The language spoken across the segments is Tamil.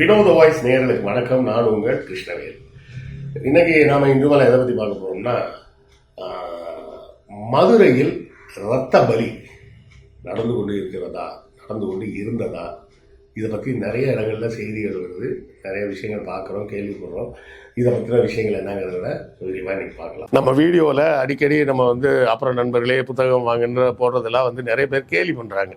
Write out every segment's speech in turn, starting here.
வினோத வாய்ஸ் நேர்களுக்கு வணக்கம். நான் உங்கள் கிருஷ்ணவேல். இன்னைக்கு நாம் இன்று எதை பற்றி பார்க்க போகிறோம்னா மதுரையில் இரத்த பலி நடந்து கொண்டு இருக்கிறதா நடந்து கொண்டு இருந்ததா இதை பற்றி நிறைய இடங்களில் செய்திகள் வருது. நிறைய விஷயங்கள் பார்க்குறோம் கேள்விப்படுறோம். இதை பற்றின விஷயங்கள் என்னங்கிறத விரிவாக இன்னைக்கு பார்க்கலாம். நம்ம வீடியோவில் அடிக்கடி நம்ம வந்து அப்புறம் நண்பர்களே புத்தகம் வாங்குன்ற போடுறதெல்லாம் வந்து நிறைய பேர் கேள்வி பண்ணுறாங்க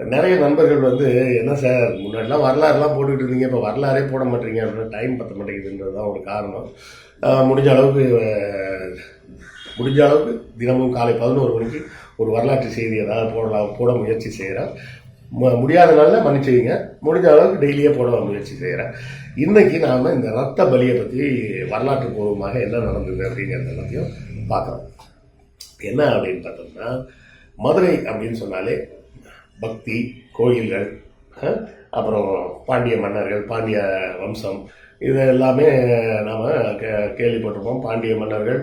நிறைய நண்பர்கள் வந்து என்ன சார் முன்னாடிலாம் வரலாறுலாம் போட்டுக்கிட்டு இருந்தீங்க இப்போ வரலாறே போட மாட்டீங்க அப்படின்னா டைம் பத்த மாட்டேங்குதுன்றது தான் ஒரு காரணம். முடிஞ்ச அளவுக்கு முடிஞ்ச அளவுக்கு தினமும் காலை பதினோரு மணிக்கு ஒரு வரலாற்று செய்தி ஏதாவது போடலாம் போட முயற்சி செய்கிறேன் முடியாத நாளில் மன்னிச்சுங்க முடிஞ்ச அளவுக்கு டெய்லியே போட முயற்சி செய்கிறேன் இன்றைக்கி நாம் இந்த ரத்த பலியை பற்றி வரலாற்று பூர்வமாக என்ன நடந்தது அப்படிங்கிறது எல்லாத்தையும் பார்க்குறோம். என்ன அப்படின்னு பார்த்தோம்னா மதுரை அப்படின்னு சொன்னாலே பக்தி கோயில்கள் அப்புறம் பாண்டிய மன்னர்கள் பாண்டிய வம்சம் இது எல்லாமே நாம் கே கேள்விப்பட்டிருப்போம். பாண்டிய மன்னர்கள்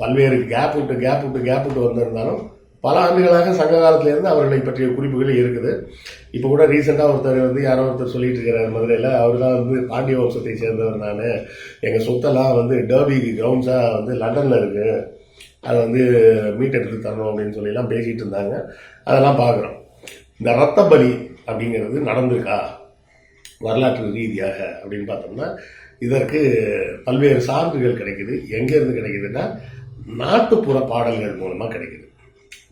பல்வேறு கேப் விட்டு கேப் விட்டு கேப் விட்டு வந்திருந்தாலும் பல ஆண்டுகளாக சங்க காலத்திலேருந்து அவர்களை பற்றிய குறிப்புகள் இருக்குது. இப்போ கூட ரீசெண்டாக ஒருத்தர் வந்து யாரோ ஒருத்தர் சொல்லிட்டு இருக்கிறார் மதுரையில். அவர் தான் வந்து பாண்டிய வம்சத்தை சேர்ந்தவர் நான். எங்கள் சொத்தெல்லாம் வந்து டர்பி கிரவுண்ட்ஸாக வந்து லண்டனில் இருக்குது அதை வந்து மீட்டெடுத்து தரணும் அப்படின்னு சொல்லிலாம் பேசிகிட்டு இருந்தாங்க. அதெல்லாம் பார்க்குறோம் இந்த ரத்த பலி அப்படிங்கிறது நடந்திருக்கா? வரலாற்று ரீதியாக அப்படின்னு பார்த்தோம்னா இதற்கு பல்வேறு சான்றுகள் கிடைக்குது. எங்கேருந்து கிடைக்குதுன்னா நாட்டுப்புற பாடல்கள் மூலமாக கிடைக்குது.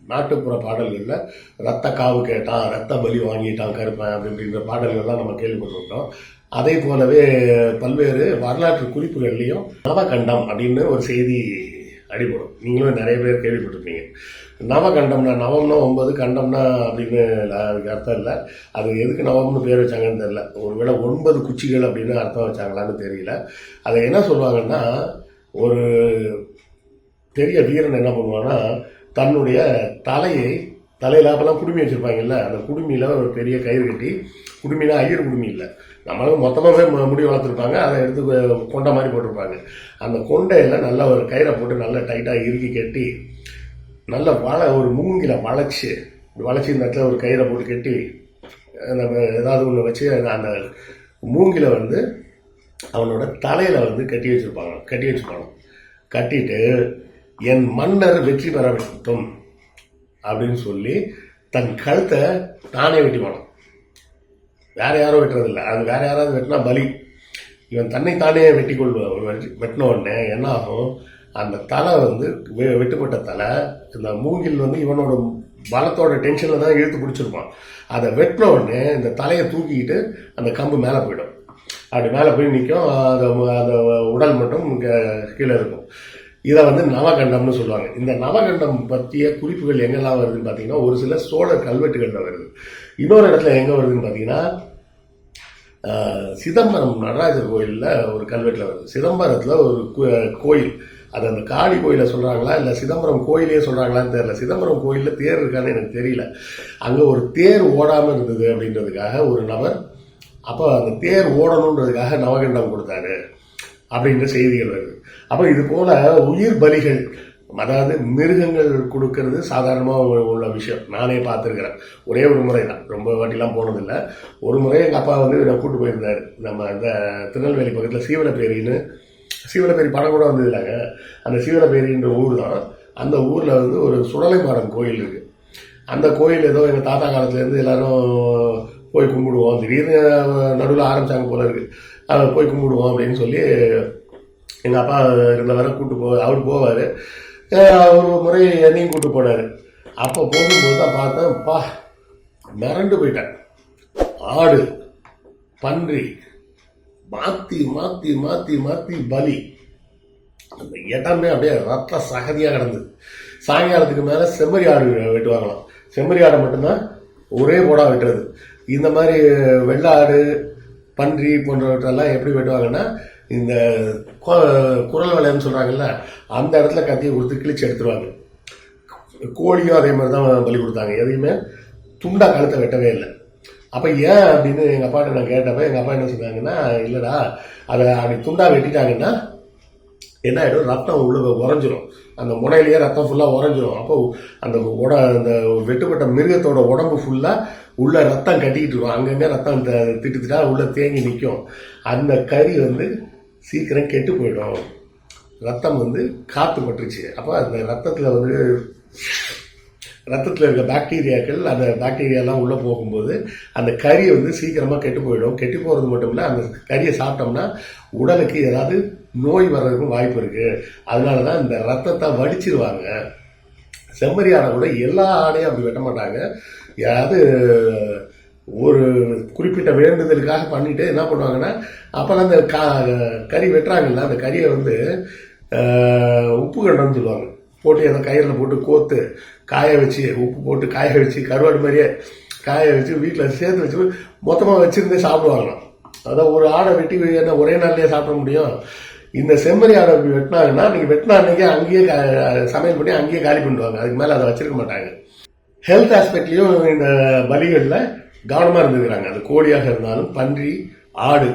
நாட்டுப்புற பாடல்களில் ரத்த காவு கேட்டான் ரத்த பலி வாங்கிட்டான் கருப்பன் அப்படின்ற பாடல்கள்லாம் நம்ம கேள்விப்பட்டிருக்கோம். அதே போலவே பல்வேறு வரலாற்று குறிப்புகள்லையும் நவகண்டம் அப்படின்னு ஒரு செய்தி அடிபடும். நீங்களும் நிறைய பேர் கேள்விப்பட்டிருப்பீங்க. நவகண்டம்னா நவம்னா ஒன்பது கண்டம்னா அப்படின்னு அதுக்கு அர்த்தம் இல்லை. அது எதுக்கு நவம்னு பேர் வச்சாங்கன்னு தெரில ஒருவேளை ஒன்பது குச்சிகள் அப்படின்னு அர்த்தம் வச்சாங்களான்னு தெரியல. அதை என்ன சொல்லுவாங்கன்னா ஒரு பெரிய வீரன் என்ன பண்ணுவான்னா தன்னுடைய தலையை தலையில அப்போலாம் குடுமி வச்சுருப்பாங்கல்ல அந்த குடுமியில் ஒரு பெரிய கயிறு கட்டி குடுமினா ஐயர் குடுமி இல்லை. நம்மளும் மொத்தமாகவே மு- முடி வளர்த்துருப்பாங்க அதை எடுத்து கொண்டை மாதிரி போட்டிருப்பாங்க. அந்த கொண்டையில் நல்லா ஒரு கயிறை போட்டு நல்லா டைட்டாக இறுக்கி கட்டி நல்ல வள ஒரு மூங்கில வளைச்சி வளைச்சி இந்த இடத்துல ஒரு கயிறை போட்டு கட்டி நம்ம ஏதாவது ஒன்று வச்சு அந்த மூங்கில வந்து அவனோட தலையில் வந்து கட்டி வச்சுருப்பாங்க கட்டி வச்சுருப்பாங்க. கட்டிட்டு என் மன்னர் வெற்றி பெற வேண்டும். அப்படின்னு சொல்லி தன் கழுத்தை தானே வெட்டிப்பானான் வேற யாரும் வெட்டுறதில்ல. அது வேற யாராவது வெட்டினா பலி. இவன் தன்னை தானே வெட்டி கொள்வான் வெட்டின உடனே என்ன ஆகும்? அந்த தலை வந்து வெ- வெட்டுப்பட்ட தலை இந்த மூங்கில் வந்து இவனோட பலத்தோட டென்ஷனில் தான் இழுத்து பிடிச்சிருப்பான். அதை வெட்டின உடனே இந்த தலையை தூக்கிக்கிட்டு அந்த கம்பு மேலே போயிடும். அப்படி மேலே போய் நிற்கும் அதை அந்த உடல் மட்டும் இங்கே கீழே இருக்கும். இதை வந்து நவகண்டம்னு சொல்லுவாங்க. இந்த நவகண்டம் பற்றிய குறிப்புகள் எங்கெல்லாம் வருதுன்னு பார்த்தீங்கன்னா ஒரு சில சோழர் கல்வெட்டுகளில் வருது. இன்னொரு இடத்துல எங்கே வருதுன்னு பார்த்தீங்கன்னா சிதம்பரம் நடராஜர் கோயிலில் ஒரு கல்வெட்டில் வருது. சிதம்பரத்தில் ஒரு கோ- கோயில். அது அந்த காளி கோயிலில் சொல்கிறாங்களா இல்லை சிதம்பரம் கோயிலே சொல்கிறாங்களான்னு தெரியல. சிதம்பரம் கோயிலில் தேர் இருக்கான்னு எனக்கு தெரியல. அங்கே ஒரு தேர் ஓடாமல் இருந்தது அப்படின்றதுக்காக ஒரு நபர் அப்போ அந்த தேர் ஓடணுன்றதுக்காக நவகண்டம் கொடுத்தாரு. அப்படின்ற செய்திகள் வருது. அப்போ இது போல உயிர் பலிகள் அதாவது மிருகங்கள் கொடுக்கறது சாதாரணமாக உள்ள விஷயம். நானே பார்த்துருக்கிறேன். ஒரே ஒரு முறை தான். ரொம்ப வாட்டிலாம் போனதில்லை. ஒரு முறை எங்கள் அப்பா வந்து என்னை கூட்டு போயிருந்தார். நம்ம இந்த திருநெல்வேலி பக்கத்தில் சீவலப்பேரின்னு சீவலப்பேரி படம் கூட வந்ததுலாங்க அந்த சீவலப்பேரின்ற ஊர் தான். அந்த ஊரில் வந்து ஒரு சுடலை மாடம் கோயில் இருக்குது அந்த கோயில் ஏதோ எங்கள் தாத்தா காலத்துலேருந்து எல்லாரும் போய் கும்பிடுவோம். திடீர்னு நடுவில் ஆரம்பித்தாங்க போல இருக்குது போய் கும்பிடுவோம் அப்படின்னு சொல்லி எங்கள் அப்பா ரெண்டு இருந்தவரை கூப்பிட்டு போ அவர் போவார். ஒரு முறை என்னையும் கூப்பிட்டு போனார். அப்போ போகும்போது தான் பார்த்தேன் பா மிரண்டு போயிட்டேன். ஆடு பன்றி மாற்றி மாற்றி மாற்றி மாற்றி பலி. அந்த இடமே அப்படியே ரத்த சகதியாக கிடந்தது. சாயங்காலத்துக்கு மேலே செம்மறி ஆடு வெட்டுவாங்களாம். செம்மறி ஆடை மட்டும்தான் ஒரே போடா வெட்டுறது. இந்த மாதிரி வெள்ளாடு பன்றி போன்றவற்றெல்லாம் எப்படி வெட்டுவாங்கன்னா இந்த குரல் வளையம்னு சொல்கிறாங்கல்ல அந்த இடத்துல கத்தியை கொடுத்து கிழிச்சு எடுத்துருவாங்க. கோழியும் அதே மாதிரி தான் பலி கொடுத்தாங்க. எதையுமே துண்டா கழுத்தை வெட்டவே இல்லை. அப்போ ஏன் அப்படின்னு எங்கள் அப்பாட்ட நான் கேட்டப்ப எங்கள் அப்பா என்ன சொன்னாங்கன்னா இல்லைடா அதை அப்படி துண்டா வெட்டிட்டாங்கன்னா என்ன ஆகிடும் ரத்தம் உள்ள உறைஞ்சிரும். அந்த முனையிலேயே ரத்தம் ஃபுல்லாக உறைஞ்சிரும் அப்போ அந்த உட அந்த வெட்டுப்பட்ட மிருகத்தோட உடம்பு ஃபுல்லாக உள்ள ரத்தம் கட்டிக்கிட்டு இருக்கும். அங்கங்கே ரத்தம் திட்டு திட்டா உள்ளே தேங்கி நிற்கும் அந்த கறி வந்து சீக்கிரம் கெட்டு போயிடும். ரத்தம் வந்து காற்று பட்டுருச்சு. அப்போ அந்த ரத்தத்தில் வந்து ரத்தத்தில் இருக்க பாக்டீரியாக்கள் அந்த பாக்டீரியாலாம் உள்ளே போகும்போது அந்த கறி வந்து சீக்கிரமாக கெட்டு போயிடும். கெட்டு போகிறது மட்டும் இல்லை அந்த கறியை சாப்பிட்டோம்னா உடலுக்கு ஏதாவது நோய் வர்றதுக்கும் வாய்ப்பு இருக்குது அதனால தான் இந்த ரத்தத்தை வடிச்சிருவாங்க. செம்மறி ஆடை கூட எல்லா ஆடையும் அப்படி வெட்ட மாட்டாங்க. யாராவது ஒரு குறிப்பிட்ட வேண்டுதலுக்காக பண்ணிட்டு என்ன பண்ணுவாங்கன்னா அப்போல்லாம் அந்த கா கறி வெட்டுறாங்கல்ல அந்த கறியை வந்து உப்பு கண்டம்னு சொல்லுவாங்க. போட்டு அதை கயிறில் போட்டு கோத்து காய வச்சு உப்பு போட்டு காய வச்சு கருவாடு மாதிரியே காய வச்சு வீட்டில் சேர்த்து வச்சு மொத்தமாக வச்சுருந்தே சாப்பிடுவாங்களாம் அதான் ஒரு ஆடை வெட்டி என்ன ஒரே நாள்லேயே சாப்பிட முடியும். இந்த செம்மறி ஆடை அப்படி வெட்டினாங்கன்னா நீங்கள் வெட்டினா அன்றைக்கே அங்கேயே சமையல் பண்ணி அங்கேயே காலி பண்ணிடுவாங்க. அதுக்கு மேலே அதை வச்சிருக்க மாட்டாங்க. ஹெல்த் ஆஸ்பெக்ட்லேயும் இந்த பலிகளில் கவனமாக இருந்துக்கிறாங்க. அது கோழியாக இருந்தாலும் பன்றி ஆடு.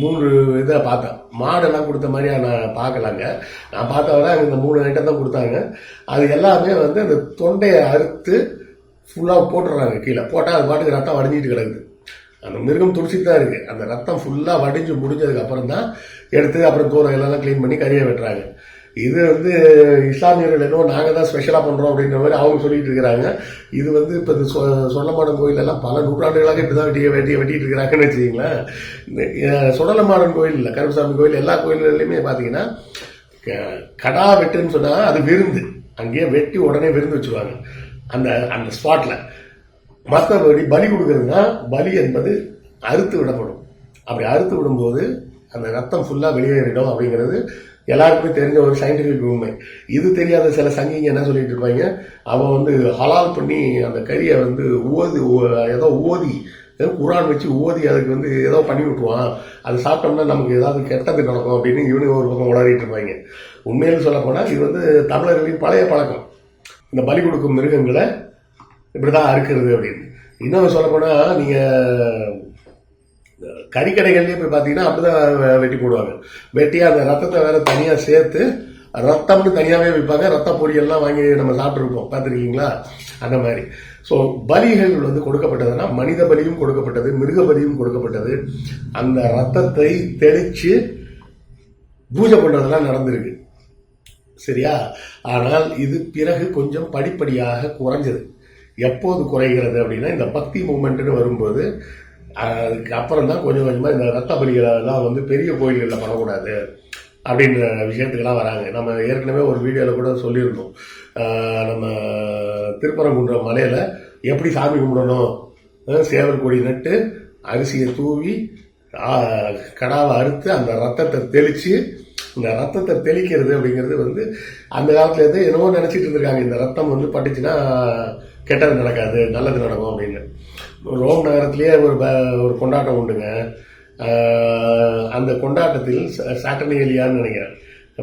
மூன்று இதை பார்த்தேன். மாடெல்லாம் கொடுத்த மாதிரியா நான் பார்க்கலாங்க. நான் பார்த்த வரை இந்த மூணு ஐட்டம் தான் கொடுத்தாங்க. அது எல்லாமே வந்து அந்த தொண்டையை அறுத்து ஃபுல்லாக போட்டுடுறாங்க கீழே. போட்டால் அது பாட்டுக்கு ரத்தம் வடிஞ்சிட்டு கிடக்குது. அந்த மிருகம் துடிச்சிட்டு தான் இருக்குது அந்த ரத்தம் ஃபுல்லாக வடிஞ்சு முடிஞ்சதுக்கு அப்புறம் தான் எடுத்து அப்புறம் தூரம் எல்லாம் க்ளீன் பண்ணி கறியை வெட்டுறாங்க. இது வந்து இஸ்லாமியர்கள் என்னவோ நாங்கள் தான் ஸ்பெஷலாக பண்ணுறோம் அப்படின்ற மாதிரி அவங்க சொல்லிட்டு இருக்கிறாங்க. இது வந்து இப்போ இந்த சொ சொல்லமாடன் கோயிலெல்லாம் பல நூற்றாண்டுகளாக இப்படி தான் வெட்டிய வெட்டிய வெட்டிட்டு இருக்கிறாங்கன்னு வச்சுக்கிங்களேன். இந்த, கோயில் இல்லை கருப்பசாமி கோயில் எல்லா கோயில்கள்லையுமே பார்த்தீங்கன்னா க- கடா வெட்டுன்னு சொன்னால் அது விருந்து. அங்கேயே வெட்டி உடனே விருந்து வச்சுருவாங்க. அந்த அந்த ஸ்பாட்டில் மற்றபடி பலி கொடுக்குறதுன்னா பலி என்பது அறுத்து விடப்படும். அப்படி அறுத்து விடும்போது அந்த ரத்தம் ஃபுல்லாக வெளியேறிடும் அப்படிங்கிறது எல்லாருக்குமே தெரிஞ்ச ஒரு சயின்டிஃபிக் உண்மை இது தெரியாத சில சங்கிங்க என்ன சொல்லிட்டு இருப்பாங்க? அவன் வந்து ஹலால் பண்ணி அந்த கறியை வந்து ஓதி ஓ- ஏதோ ஓதி குரான் வச்சு ஓதி அதுக்கு வந்து ஏதோ பண்ணி விட்டுருவான். அது சாப்பிட்டோம்னா நமக்கு ஏதாவது கெட்டது நடக்கும் அப்படின்னு இவனுங்க ஒரு பக்கம் உளறிட்டு இருப்பாங்க. உண்மையில சொல்லப்போனால் இது வந்து தமிழர்களின் பழைய பழக்கம். இந்த பலி கொடுக்கும் மிருகங்களை இப்படி தான் அறுக்கிறது அப்படின்னு. இன்னொன்று சொல்லப்போனால் நீங்கள் கறிக்கடைகள்லேயே போய் பார்த்தீங்கன்னா அப்படிதான் வெட்டி போடுவாங்க. வெட்டி அந்த ரத்தத்தை வேற தனியாக சேர்த்து ரத்தம்னு தனியாகவே விற்பாங்க. ரத்த பொரியெல்லாம் வாங்கி நம்ம சாப்பிட்ருப்போம் பார்த்துருக்கீங்களா? அந்த மாதிரி. ஸோ பலிகள் வந்து கொடுக்கப்பட்டதுன்னா மனித பலியும் கொடுக்கப்பட்டது மிருக பலியும் கொடுக்கப்பட்டது. அந்த ரத்தத்தை தெளித்து பூஜை பண்ணுறதெல்லாம் நடந்திருக்கு. சரியா? ஆனால் இது பிறகு கொஞ்சம் படிப்படியாக குறைஞ்சது. எப்போது குறைகிறது அப்படின்னா இந்த பக்தி மூமெண்ட்னு வரும்போது அதுக்கு அப்புறம் தான் கொஞ்சம் கொஞ்சமாக இந்த ரத்த பலிகளெல்லாம் வந்து பெரிய கோயில்களில் பண்ணக்கூடாது அப்படின்ற விஷயத்துக்கெல்லாம் வராங்க. நம்ம ஏற்கனவே ஒரு வீடியோவில் கூட சொல்லியிருந்தோம். நம்ம திருப்பரங்குன்ற மலையில் எப்படி சாமி கும்பிடணும்? சேவல் கொடி நட்டு அரிசியை தூவி கடாவை அறுத்து அந்த ரத்தத்தை தெளித்து இந்த ரத்தத்தை தெளிக்கிறது அப்படிங்கிறது வந்து அந்த காலத்துல இருந்து என்னவோ நினச்சிட்டு இருந்திருக்காங்க. இந்த ரத்தம் வந்து பட்டுச்சுன்னா கெட்டது நடக்காது நல்லது நடக்கும் அப்படின்னு. ரோம் நகரத்திலேயே ஒரு ப- ஒரு கொண்டாட்டம் உண்டுங்க அந்த கொண்டாட்டத்தில் சாட்டர்னேலியான்னு நினைக்கிறேன்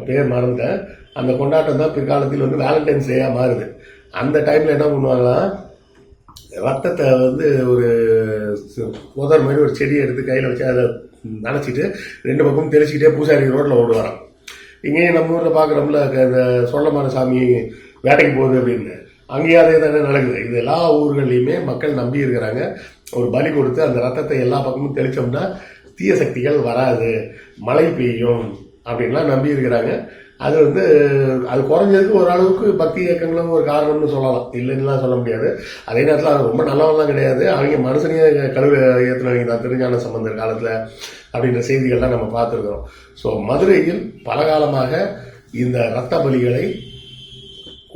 பேர் மறந்துட்டேன் அந்த கொண்டாட்டம் தான் பிற்காலத்தில் வந்து வேலண்டைன்ஸ் டேயாக மாறுது அந்த டைமில் என்ன பண்ணுவாங்கன்னா ரத்தத்தை வந்து ஒரு சு- புதர் மாதிரி ஒரு செடியை எடுத்து கையில் வச்சு அதை நனைச்சிட்டு ரெண்டு பக்கமும் தெளிச்சுக்கிட்டே பூசாரி ரோட்டில் ஓடுவாராம் இங்கேயும் நம்ம ஊரில் பார்க்குறோம்ல அந்த சொல்லமான சாமி வேட்டைக்கு போகுது அப்படின்னு அங்கேயும் அதே தானே நடக்குது. இது எல்லா ஊர்கள்லையுமே மக்கள் நம்பி இருக்கிறாங்க. ஒரு பலி கொடுத்து அந்த ரத்தத்தை எல்லா பக்கமும் தெளித்தோம்னா தீய சக்திகள் வராது. மழை பெய்யும் அப்படின்லாம் நம்பி இருக்கிறாங்க. அது வந்து அது குறைஞ்சதுக்கு ஓரளவுக்கு பக்தி இயக்கங்களும் ஒரு காரணம்னு சொல்லலாம். இல்லைன்னுலாம் சொல்ல முடியாது. அதே நேரத்தில் அது ரொம்ப நல்லவங்கலாம் கிடையாது. அவங்க மனுஷனையே கழுவு ஏற்றினவங்க தான். திருஞான சம்பந்தர் காலத்தில் அப்படின்ற செய்திகள்லாம் நம்ம பார்த்துருக்கிறோம். ஸோ மதுரையில் பல காலமாக இந்த இரத்த பலிகளை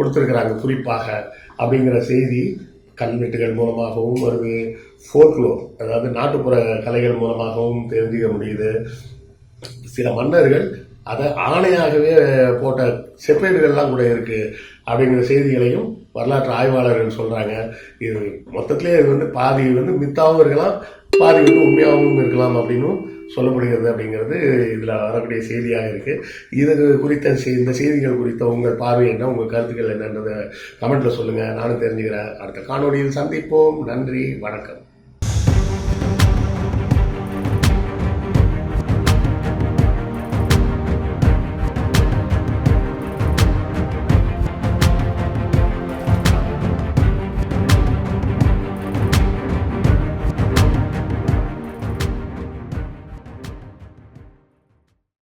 கொடுத்துருக்குறாங்க குறிப்பாக அப்படிங்கிற செய்தி கல்வெட்டுகள் மூலமாகவும் வருது ஃபோக்லோர் அதாவது நாட்டுப்புற கலைகள் மூலமாகவும் தெரிஞ்சுக்க முடியுது. சில மன்னர்கள் அதை ஆணையாகவே போட்ட செப்பேடுகள்லாம் கூட இருக்குது அப்படிங்கிற செய்திகளையும் வரலாற்று ஆய்வாளர்கள் சொல்கிறாங்க இது மொத்தத்திலே இது வந்து பாதி வந்து மித்தாவும் இருக்கலாம் பாதி வந்து உண்மையாகவும் இருக்கலாம் அப்படின்னும் சொல்லப்படுகிறது அப்படிங்கிறது இதில் வரக்கூடிய செய்தியாக இருக்குது இது குறித்த இந்த செய்திகள் குறித்த உங்கள் பார்வை என்ன உங்கள் கருத்துக்கள் என்னன்றதை கமெண்ட்டில் சொல்லுங்கள் நானும் தெரிஞ்சுக்கிறேன். அடுத்த காணொளியில் சந்திப்போம். நன்றி வணக்கம்.